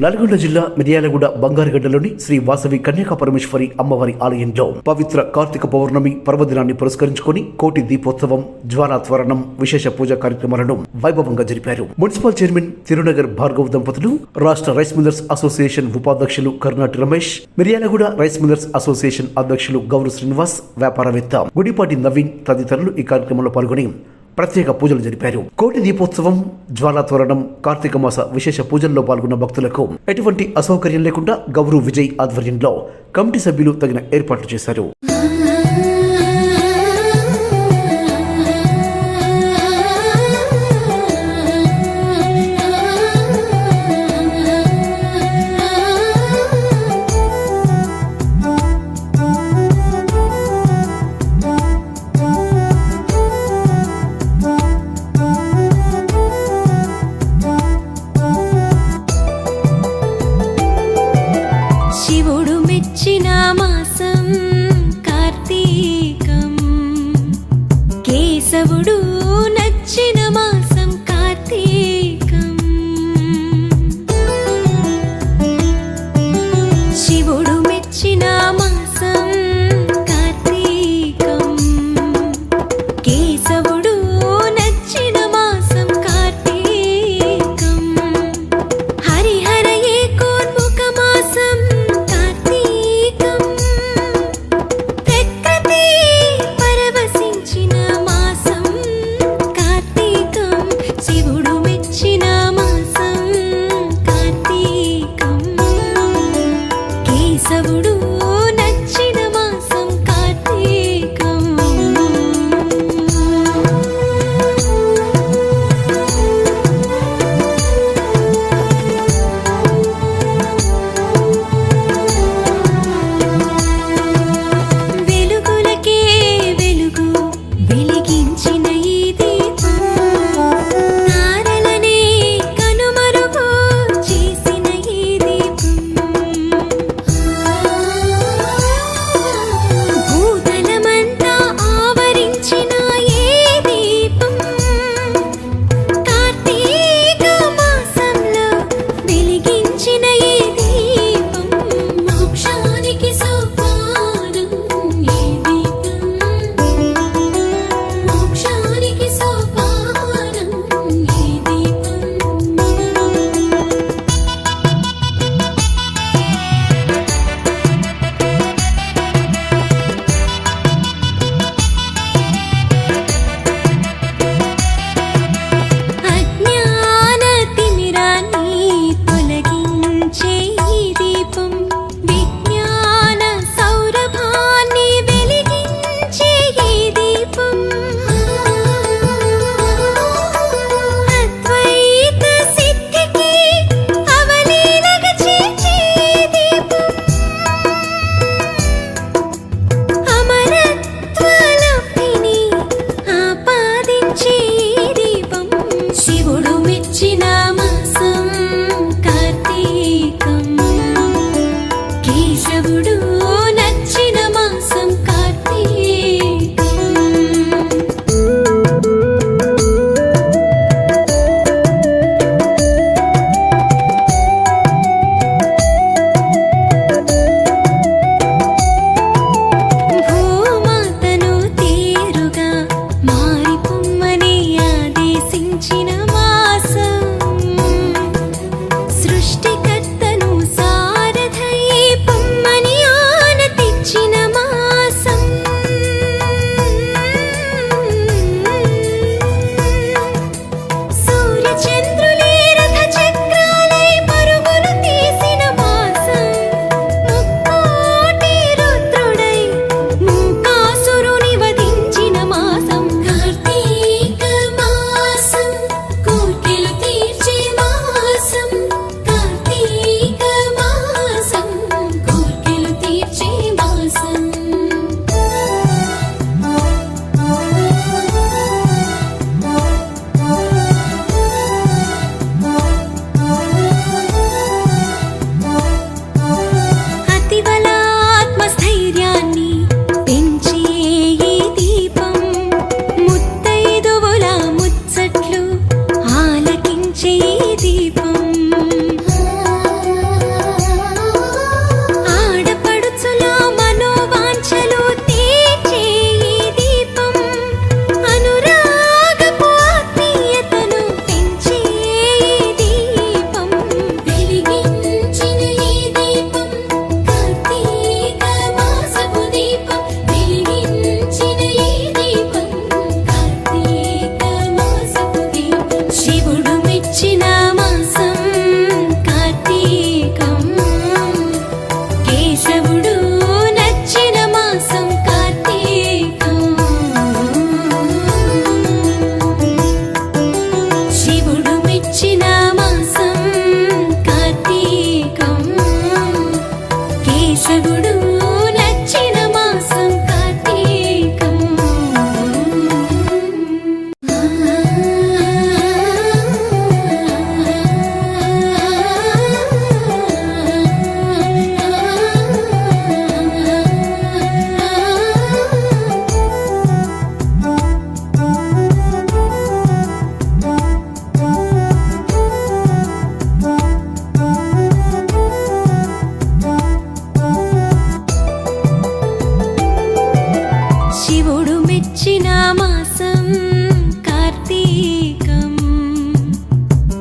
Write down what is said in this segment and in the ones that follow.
నల్గొండ జిల్లా మిర్యాలగూడ బంగారుగడ్డలోని శ్రీ వాసవి కన్యకా పరమేశ్వరి అమ్మవారి ఆలయంలో పవిత్ర కార్తీక పౌర్ణమి పర్వదినాన్ని పురస్కరించుకొని కోటి దీపోత్సవం జ్వాలాత్వరణం విశేష పూజా కార్యక్రమాలను వైభవంగా జరిపారు. మున్సిపల్ చైర్మన్ తిరునగర్ భార్గవ్ దంపతులు రాష్ట్ర రైస్ మిల్లర్స్ అసోసియేషన్ ఉపాధ్యక్షులు Karnati Ramesh Miryalaguda rice millers association అధ్యక్షులు గౌరవ్ శ్రీనివాస్ వ్యాపారవేత్త గుడిపాటి నవీన్ తదితరులు ఈ కార్యక్రమంలో పాల్గొని ప్రత్యేక పూజలు జరిపారు. కోటి దీపోత్సవం జ్వాలా తోరణం కార్తీక మాస విశేష పూజల్లో పాల్గొన్న భక్తులకు ఎటువంటి అసౌకర్యం లేకుండా గౌరవ్ విజయ్ ఆధ్వర్యంలో కమిటీ సభ్యులు తగిన ఏర్పాట్లు చేశారు. నచ్చిన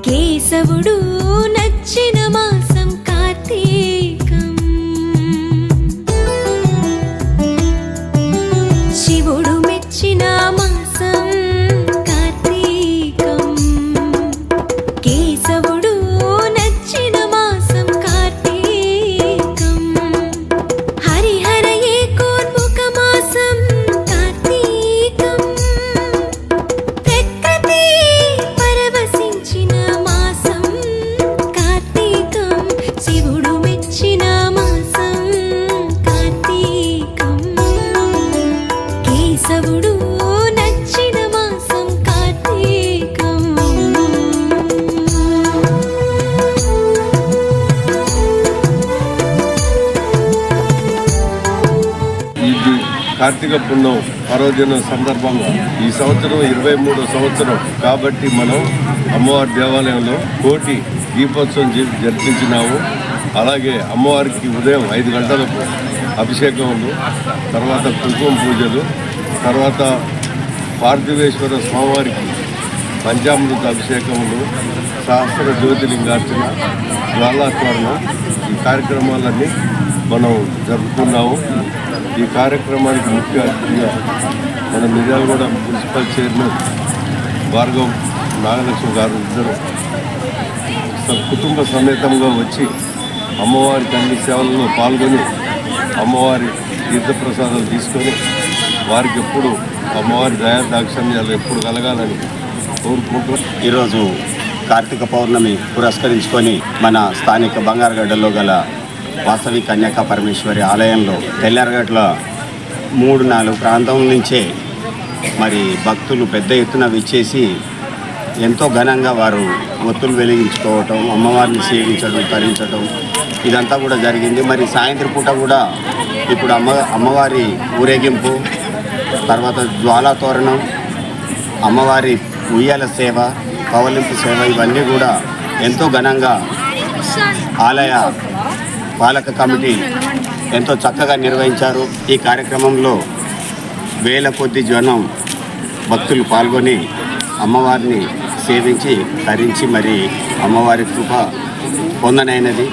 కేశవుడు నచ్చిన మాసం కార్తీ కార్తీక పుణ్యం పర్వదినం సందర్భంగా ఈ సంవత్సరం ఇరవై మూడో సంవత్సరం కాబట్టి మనం అమ్మవారి దేవాలయంలో కోటి దీపోత్సవం జరిపించినాము. అలాగే అమ్మవారికి ఉదయం ఐదు గంటలకు అభిషేకములు తర్వాత కుంకుమ పూజలు తర్వాత పార్థివేశ్వర స్వామివారికి పంచామృత అభిషేకములు సహస్ర జ్యోతిలింగార్చన జ్వాలాస్మరణ ఈ కార్యక్రమాలన్నీ మనం జరుపుకున్నాము ఈ కార్యక్రమానికి ముఖ్య అతిథిగా మన మిర్యాలగూడ మున్సిపల్ చైర్మన్ భార్గవ్ నాగలక్ష్మి గారు ఇద్దరు కుటుంబ సమేతంగా వచ్చి అమ్మవారికి అన్ని సేవలలో పాల్గొని అమ్మవారి తీర్థప్రసాదాలు తీసుకొని వారికి ఎప్పుడు అమ్మవారి దయా దాక్షణ్యాలు ఎప్పుడు కలగాలని కోరుకుంటూ ఈరోజు కార్తీక పౌర్ణమి పురస్కరించుకొని మన స్థానిక బంగారుగడ్డలో గల వాసవి కన్యాక పరమేశ్వరి ఆలయంలో తెల్లారగట్ల మూడు నాలుగు ప్రాంతం నుంచే మరి భక్తులు పెద్ద ఎత్తున విచ్చేసి ఎంతో ఘనంగా వారు ఒత్తులు వెలిగించుకోవటం అమ్మవారిని సేవించడం తరించడం ఇదంతా కూడా జరిగింది. మరి సాయంత్రం పూట కూడా ఇప్పుడు అమ్మ అమ్మవారి ఊరేగింపు తర్వాత జ్వాలా తోరణం అమ్మవారి ఉయ్యాల సేవ పవలింపు సేవ ఇవన్నీ కూడా ఎంతో ఘనంగా ఆలయ పాలక కమిటీ ఎంతో చక్కగా నిర్వహించారు. ఈ కార్యక్రమంలో వేల కొద్ది జనం భక్తులు పాల్గొని అమ్మవారిని సేవించి తరించి మరి అమ్మవారి కృప పొందనైనది.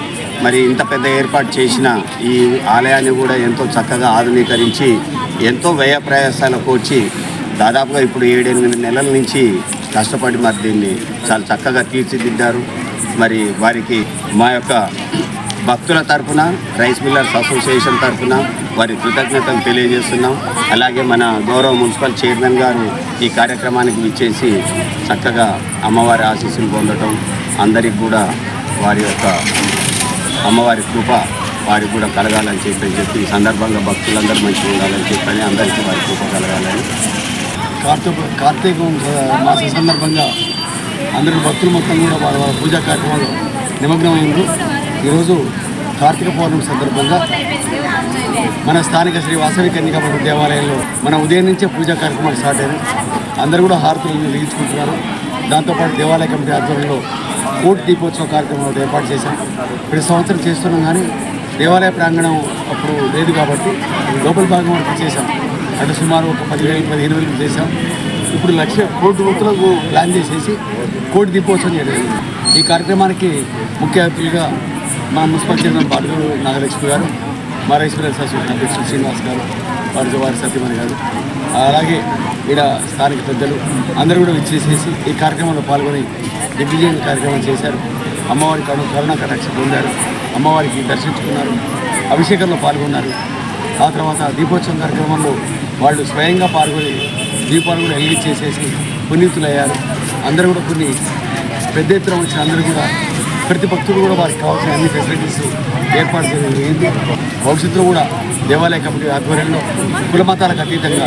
మరి ఇంత పెద్ద ఏర్పాటు చేసిన ఈ ఆలయాన్ని కూడా ఎంతో చక్కగా ఆధునీకరించి ఎంతో వ్యయ ప్రయాసాలకు వచ్చి దాదాపుగా ఇప్పుడు ఏడెనిమిది నెలల నుంచి కష్టపడి మరి దీన్ని చాలా చక్కగా తీర్చిదిద్దారు. మరి వారికి మా యొక్క భక్తుల తరపున రైస్ మిల్లర్స్ అసోసియేషన్ తరఫున వారి కృతజ్ఞతలు తెలియజేస్తున్నాం. అలాగే మన గౌరవ మున్సిపల్ చైర్మన్ గారు ఈ కార్యక్రమానికి విచ్చేసి చక్కగా అమ్మవారి ఆశీస్సులు పొందటం అందరికి కూడా వారి యొక్క అమ్మవారి కృప వారికి కూడా కలగాలని చెప్పి చెప్పి ఈ సందర్భంగా భక్తులందరూ మంచిగా ఉండాలని చెప్పని అందరికీ వారి కృప కలగాలని. కార్తీక కార్తీకం మాస సందర్భంగా అందరూ భక్తులు మొత్తం కూడా వాళ్ళ పూజా కార్యక్రమాలు నిమగ్నమైంది ఈరోజు కార్తీక పౌర్ణమి సందర్భంగా మన స్థానిక శ్రీ వాసవి కన్యకాపతి దేవాలయంలో మన ఉదయం నుంచే పూజా కార్యక్రమాలు స్టార్ట్ అయ్యాయి. అందరూ కూడా హారతులు వెలిగించుకుంటున్నారు. దాంతోపాటు దేవాలయ కమిటీ ఆధ్వర్యంలో కోటి దీపోత్సవ కార్యక్రమం ఏర్పాటు చేశాం. ప్రతి సంవత్సరం చేస్తున్నాం కానీ దేవాలయ ప్రాంగణం అప్పుడు లేదు కాబట్టి లోపల భాగం వరకు చేశాం. అంటే సుమారు ఒక పదివేలు పదిహేను వేలు చేశాం. ఇప్పుడు లక్ష కోటి రూపాయలకు ప్లాన్ చేసేసి కోటి దీపోత్సవం జరిగింది. ఈ కార్యక్రమానికి ముఖ్య అతిథులుగా మా మున్సిపల్ చైర్మన్ బాలుగారు నాగలక్ష్మి గారు మా రైస్ మిల్లర్స్ అసోసియేషన్ అధ్యక్షుడు శ్రీనివాస్ గారు వారి వారి సత్యమణి గారు అలాగే ఈడ స్థానిక పెద్దలు అందరూ కూడా విచ్చేసేసి ఈ కార్యక్రమంలో పాల్గొని దిగ్విజయం కార్యక్రమం చేశారు. అమ్మవారి కరుణ కరుణ కటాక్ష పొందారు. అమ్మవారికి దర్శించుకున్నారు. అభిషేకంలో పాల్గొన్నారు. ఆ తర్వాత దీపోత్సవం కార్యక్రమంలో వాళ్ళు స్వయంగా పాల్గొని దీపాలు కూడా వెలిగించేసేసి పునీతులయ్యారు. అందరూ కూడా కొన్ని పెద్ద ఎత్తున వచ్చిన అందరూ కూడా ప్రతి భక్తుడు కూడా వారికి కావాల్సిన అన్ని ఫెసిలిటీస్ ఏర్పాటు చేయడం జరిగింది. భవిష్యత్తులో కూడా దేవాలయ కమిటీ ఆధ్వర్యంలో కుల మతాలకు అతీతంగా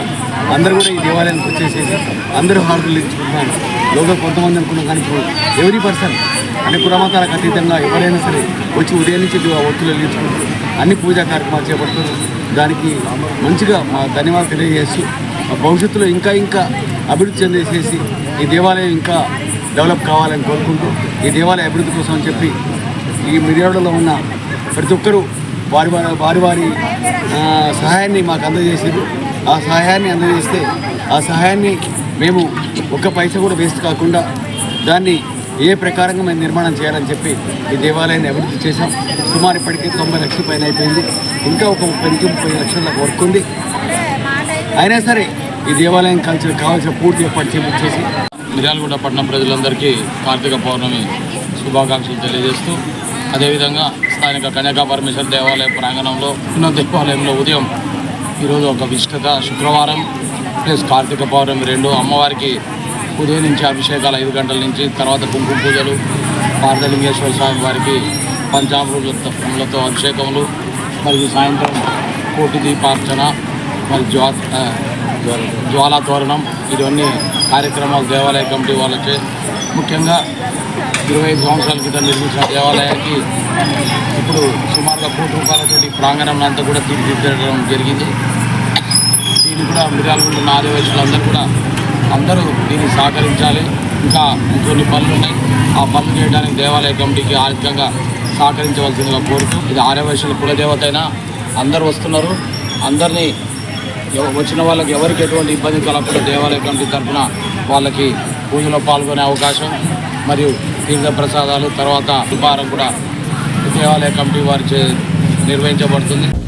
అందరూ కూడా ఈ దేవాలయానికి వచ్చేసేసి అందరూ హారతులు ఇచ్చుకుంటున్నాను లోగా కొంతమంది అనుకున్నాం కానీ ఇప్పుడు ఎవరీ పర్సన్ అన్ని కుల మతాలకు అతీతంగా ఎవరైనా సరే వచ్చి ఉదయం నుంచి ఆ ఒత్తులు వెలిగించుకుంటూ అన్ని పూజా కార్యక్రమాలు చేపడుతున్నారు. దానికి మంచిగా మా ధన్యవాదాలు తెలియజేస్తూ ఆ భవిష్యత్తులో ఇంకా ఇంకా అభివృద్ధి చెందేసేసి ఈ దేవాలయం ఇంకా డెవలప్ కావాలని కోరుకుంటూ ఈ దేవాలయ అభివృద్ధి కోసం అని చెప్పి ఈ మిర్యాడలో ఉన్న ప్రతి ఒక్కరూ వారి వారి వారి వారి సహాయాన్ని మాకు అందజేసారు ఆ సహాయాన్ని అందజేస్తే ఆ సహాయాన్ని మేము ఒక్క పైసా కూడా వేస్ట్ కాకుండా దాన్ని ఏ ప్రకారంగా మేము నిర్మాణం చేయాలని చెప్పి ఈ దేవాలయాన్ని అభివృద్ధి చేశాం. సుమారు ఇప్పటికీ తొంభై లక్షల పైన అయిపోయింది. ఇంకా ఒక ముప్పై నుంచి ముప్పై లక్షల వర్క్ ఉంది. అయినా సరే ఈ దేవాలయం కలిసి కావాల్సిన పూర్తి ఏర్పాటు చేసి మిర్యాలగూడ పట్టణం ప్రజలందరికీ కార్తీక పౌర్ణమి శుభాకాంక్షలు తెలియజేస్తూ అదేవిధంగా స్థానిక కన్యకా పరమేశ్వర దేవాలయ ప్రాంగణంలో ఉన్న దేవాలయంలో ఉదయం ఈరోజు ఒక విశిష్టత శుక్రవారం ప్లస్ కార్తీక పౌర్ణమి రెండు అమ్మవారికి ఉదయం నుంచి అభిషేకాలు ఐదు గంటల నుంచి తర్వాత కుంకుమ పూజలు పార్థలింగేశ్వర స్వామి వారికి పంచామృతములతో అభిషేకములు మరియు సాయంత్రం కోటి దీపార్చన మరి జ్వా జ్వాలా తోరణం ఇవన్నీ కార్యక్రమాలు దేవాలయ కమిటీ వాళ్ళకే. ముఖ్యంగా ఇరవై ఐదు సంవత్సరాల క్రితం నిర్మించిన దేవాలయానికి ఇప్పుడు సుమారుగా కోటి రూపాయలతోటి ప్రాంగణం అంతా కూడా తీర్చిదిద్దడం జరిగింది. దీన్ని కూడా మిర్యాలగూడ ఉన్న ఆదివాసులందరూ కూడా అందరూ దీన్ని సహకరించాలి. ఇంకా ఇంకొన్ని పనులు ఉన్నాయి. ఆ పనులు చేయడానికి దేవాలయ కమిటీకి ఆర్థికంగా సహకరించవలసిందిగా కోరుతూ ఇది ఆర్యవైశ్యుల కులదేవత అయినా అందరూ వస్తున్నారు. అందరినీ వచ్చిన వాళ్ళకి ఎవరికి ఎటువంటి ఇబ్బంది కలగకుండా దేవాలయ కమిటీ తరఫున వాళ్ళకి పూజలో పాల్గొనే అవకాశం మరియు తీర్థ ప్రసాదాలు తర్వాత ఉపహారం కూడా దేవాలయ కమిటీ వారి నిర్వహించబడుతుంది.